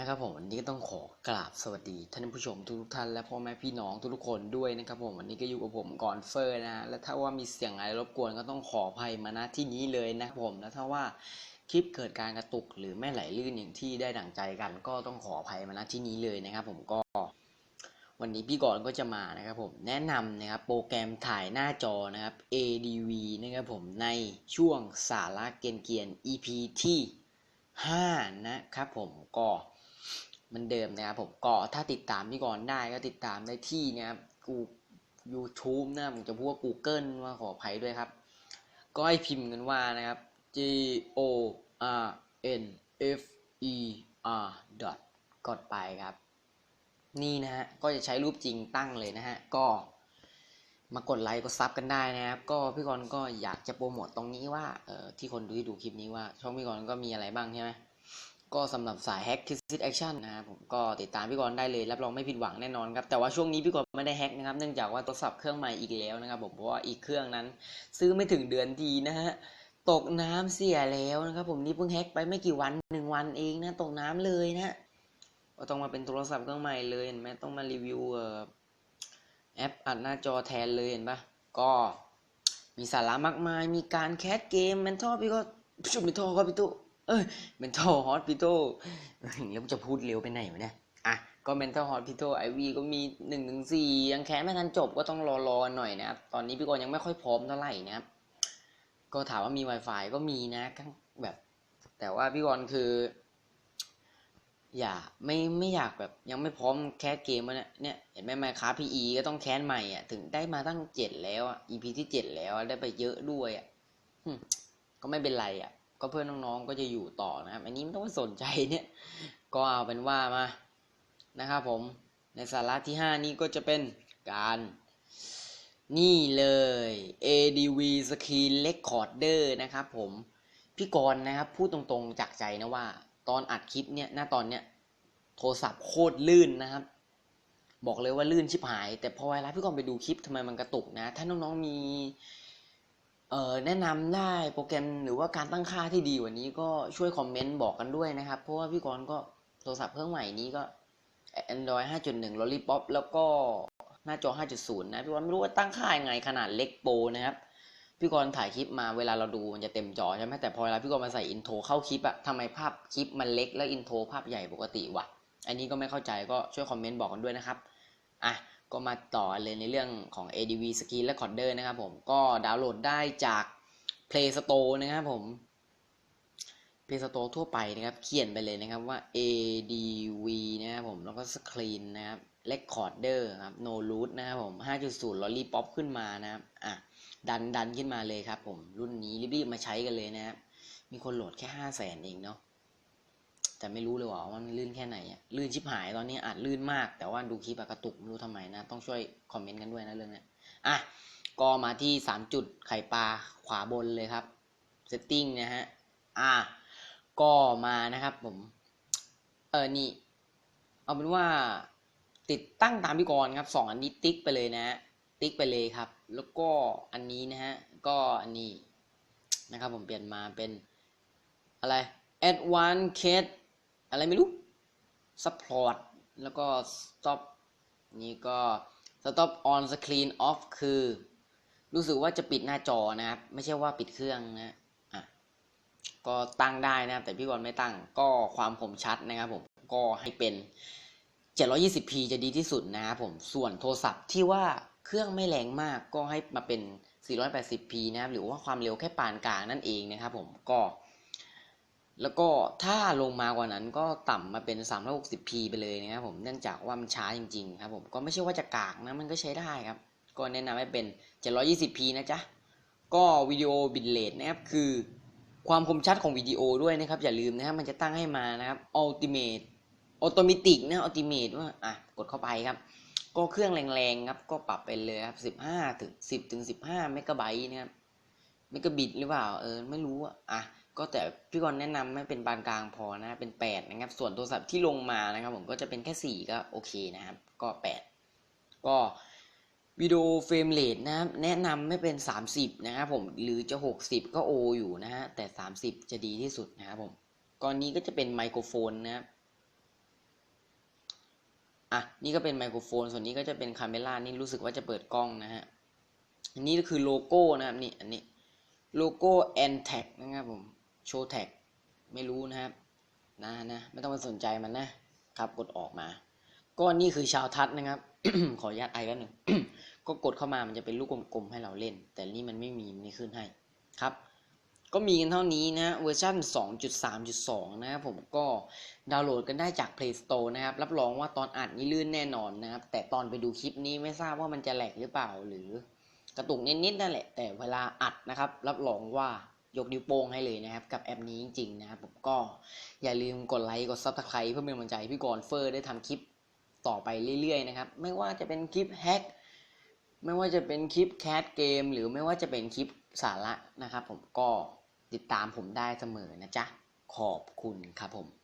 นะครับผมวันนี้ก็ต้องขอกราบสวัสดีท่านผู้ชมทุกท่านและพ่อแม่พี่น้องทุกๆคนด้วยนะครับผมวันนี้ก็อยู่กับผมก่อนเฟอร์นะและถ้าว่ามีเสียงอะไรรบกวนก็ต้องขออภัยมาณที่นี้เลยนะครับผมและถ้าว่าคลิปเกิดการกระตุกหรือไม่ไหลลื่นอย่างที่ได้ดั่งใจกัน ก็ต้องขออภัยมาณที่นี้เลยนะครับผมก็ วันนี้พี่กรณ์ก็จะมานะครับผมแนะนำนะครับโปรแกรมถ่ายหน้าจอนะครับ ADV นะครับผมในช่วงสาระเกียนเกียน EP ที่5 นะครับผมก็ เหมันเดิมนะครับผมก็ถ้าติดตามพี่กรณ์ได้ก็ติดตามได้ที่นะครับกู YouTube นะผมจะพูดว่า Google ว่าขออภัยด้วยครับ ก็ให้พิมพ์กันว่านะครับ G O R N F E R dot กดไปครับ นี่นะฮะ ก็จะใช้รูปจริงตั้งเลยนะฮะ ก็มากดไลค์กดซับกันได้นะครับ ก็พี่กรณ์ก็อยากจะโปรโมทตรงนี้ว่าเอ่อที่คนดูที่ดูคลิปนี้ว่า ช่องพี่กรณ์ก็มีอะไรบ้างใช่ไหม ก็สำหรับสายแฮกคิดแอคชั่นนะครับผมก็ติดตามพี่กรณ์ได้เลย รับรองไม่ผิดหวังแน่นอนครับ แต่ว่าช่วงนี้พี่กรณ์ไม่ได้แฮกนะครับ เนื่องจากว่าโทรศัพท์เครื่องใหม่อีกแล้วนะครับผมเพราะว่าอีกเครื่องนั้น ซื้อไม่ถึงเดือนทีนะฮะตกน้ำเสียแล้วนะครับ ผมนี่เพิ่งแฮกไปไม่กี่วันหนึ่งวันเองนะตกน้ำเลยนะก็ต้องมาเป็นโทรศัพท์เครื่องใหม่เลยเห็นไหมต้องมารีวิวแอปอัดหน้าจอแทนเลยเห็นปะก็มีสาระมากมายมีการแคสเกมเมนทอพี่ก็ชุบเมนทอครับพี่ตู้ เอ้ยเมนทอฮอตพี่ตู้แล้วจะพูดเร็วไปไหนวะเนี่ยอะก็เมนทอฮอตพี่ตู้ไอวีก็มีหนึ่งถึงสี่ยังแคสไม่ทันจบก็ต้องรอรอหน่อยนะครับ ตอนนี้พี่กรณ์ยังไม่ค่อยพร้อมเท่าไหร่นะครับ ก็ถามว่ามี Wi-Fi ก็มีนะแบบ แต่ว่าพี่กรณ์คือ อย่าไม่ไม่อยากแบบยังไม่พร้อมแคสเกมวะเนี่ยเนี่ยเห็นไหมไมค้าพีอีก็ต้องแคสใหม่อะถึงได้มาตั้งเจ็ดแล้วอะ EP ที่เจ็ดแล้วได้ไปเยอะด้วยอะก็ไม่เป็นไรอะ ก็เพื่อนน้องๆก็จะอยู่ต่อนะครับ อันนี้ไม่ต้องสนใจเนี่ย ก็เอาเป็นว่ามานะครับผมในสาระที่ห้านี้ก็จะเป็นการ นี่เลย ADV Screen Recorder นะครับผมพี่กรณ์นะครับพูดตรงๆจากใจนะว่า ตอนอัดคลิปเนี่ยหน้าตอนเนี้ยโทรศัพท์โคตรลื่นนะครับ บอกเลยว่าลื่นชิบหาย แต่พอเวลาพี่กรณ์ไปดูคลิปทำไมมันกระตุกนะ ถ้าน้องๆมี เอ่อแนะนำได้โปรแกรมหรือว่าการตั้งค่าที่ดีกว่านี้ก็ช่วยคอมเมนต์บอกกันด้วยนะครับ เพราะว่าพี่กรณ์ก็โทรศัพท์เครื่องใหม่นี้ก็ Android 5.1 Lollipop แล้วก็หน้าจอ 5.0 นะ พี่กรณ์ไม่รู้ว่าตั้งค่ายังไงขนาดเล็กโปรนะครับ พี่กรณ์ถ่ายคลิปมาเวลาเราดูมันจะเต็มจอใช่ไหมแต่พอเวลาพี่กรณ์มาใส่อินโทรเข้าคลิปอะทำไมภาพคลิปมันเล็กแล้วอินโทรภาพใหญ่ปกติวะอันนี้ก็ไม่เข้าใจก็ช่วยคอมเมนต์บอกกันด้วยนะครับอะ ก็มาต่อเลยในเรื่องของ ADV Screen Recorder นะครับผมก็ดาวน์โหลดได้จาก Play Store นะครับผม Play Store ทั่วไปนะครับ เขียนไปเลยนะครับว่า ADV นะครับผม แล้วก็ Screen นะครับ Recorder ครับ No Root นะครับผม 5.0 Lollipop ขึ้นมานะครับอะดันดันขึ้นมาเลยครับผม รุ่นนี้รีบๆมาใช้กันเลยนะครับ มีคนโหลดแค่ห้าแสนเองเนาะ แต่ไม่รู้เลยว่ามันลื่นแค่ไหนอะลื่นชิบหายตอนนี้อาจลื่นมาก แต่ว่าดูคลิปกระตุกไม่รู้ทำไมนะ ต้องช่วยคอมเมนต์กันด้วยนะเรื่องเนี้ยอะก็มาที่สามจุดไข่ปลาขวาบนเลยครับ setting นะฮะอะก็มานะครับผม เออนี่ เอาเป็นว่าติดตั้งตามพี่กรครับสองอันนี้ติ๊กไปเลยนะฮะติ๊กไปเลยครับ แล้วก็อันนี้นะฮะก็อันนี้นะครับผมเปลี่ยนมาเป็นอะไร advanced อะไรไม่รู้ support แล้วก็ stop นี่ก็ stop on screen off คือ รู้สึกว่าจะปิดหน้าจอนะครับ ไม่ใช่ว่าปิดเครื่องนะอะก็ตั้งได้นะครับ แต่พี่กรณ์ไม่ตั้งก็ความคมชัดนะครับผมก็ให้เป็น 720p จะดีที่สุดนะครับผมส่วนโทรศัพท์ที่ว่าเครื่องไม่แรงมากก็ให้มาเป็น 480p นะครับ หรือว่าความเร็วแค่ปานกลางนั่นเองนะครับผมก็ แล้วก็ถ้าลงมากว่านั้นก็ต่ำมาเป็น 360p ไปเลยนะครับผมเนื่องจากว่ามันช้าจริงๆครับผมก็ไม่ใช่ว่าจะกากนะมันก็ใช้ได้ครับ ก็แนะนำให้เป็น 720p นะจ๊ะ ก็วิดีโอบิตเรทนะครับคือความคมชัดของวิดีโอด้วยนะครับ อย่าลืมนะครับมันจะตั้งให้มานะครับ ultimate ออโตมิติกนะออติเมตว่าอะกดเข้าไปครับ ก็เครื่องแรงๆครับก็ปรับไปเลยครับสิบห้าถึงสิบถึงสิบห้าเมกะไบต์นะครับเมกะบิตหรือเปล่าเออไม่รู้อะอะ ก็แต่พี่กรณ์แนะนำให้เป็นปานกลางพอนะเป็นแปดนะครับ ส่วนโทรศัพท์ที่ลงมานะครับ ผมก็จะเป็นแค่สี่ก็โอเคนะครับ ก็แปดก็วิดีโอเฟรมเรทนะครับแนะนำไม่เป็น 30 นะครับผมหรือจะ 60 ก็โออยู่นะฮะแต่ 30 จะดีที่สุดนะครับผมก่อนนี้ก็จะเป็นไมโครโฟนนะครับอะนี่ก็เป็นไมโครโฟน ส่วนนี้ก็จะเป็นคาเมล่านี่รู้สึกว่าจะเปิดกล้องนะฮะอันนี้ก็คือโลโก้นะครับนี่อันนี้โลโก้ a n t a g นะครับผม โชว์แท็กไม่รู้นะครับนะนะไม่ต้องไปสนใจมันนะครับกดออกมา ก็นี่คือชาวทัศนะครับ ขออนุญาตไอแล้วหนึ่งก็กดเข้ามามันจะเป็นลูกกลมๆให้เราเล่น แต่นี่มันไม่มีมันไม่ขึ้นให้ครับ ก็มีกันเท่านี้นะเวอร์ชัน2.3.2 นะครับผมก็ดาวน์โหลดกันได้จาก Play Store นะครับ รับรองว่าตอนอัดนี่ลื่นแน่นอนนะครับ แต่ตอนไปดูคลิปนี้ไม่ทราบว่ามันจะแหลกหรือเปล่าหรือกระตุกนิดๆนั่นแหละแต่เวลาอัดนะครับ รับรองว่า ยกนิ้วโป้งให้เลยนะครับ กับแอปนี้จริงๆนะครับผมก็อย่าลืมกดไลค์กดซับสไครต์เพื่อเป็นกำลังใจให้พี่กรณ์เฟอร์ได้ทำคลิปต่อไปเรื่อยๆนะครับ ไม่ว่าจะเป็นคลิปแฮกไม่ว่าจะเป็นคลิปแคสเกมหรือไม่ว่าจะเป็นคลิปสาระนะครับ ผมก็ติดตามผมได้เสมอนะจ๊ะขอบคุณครับผม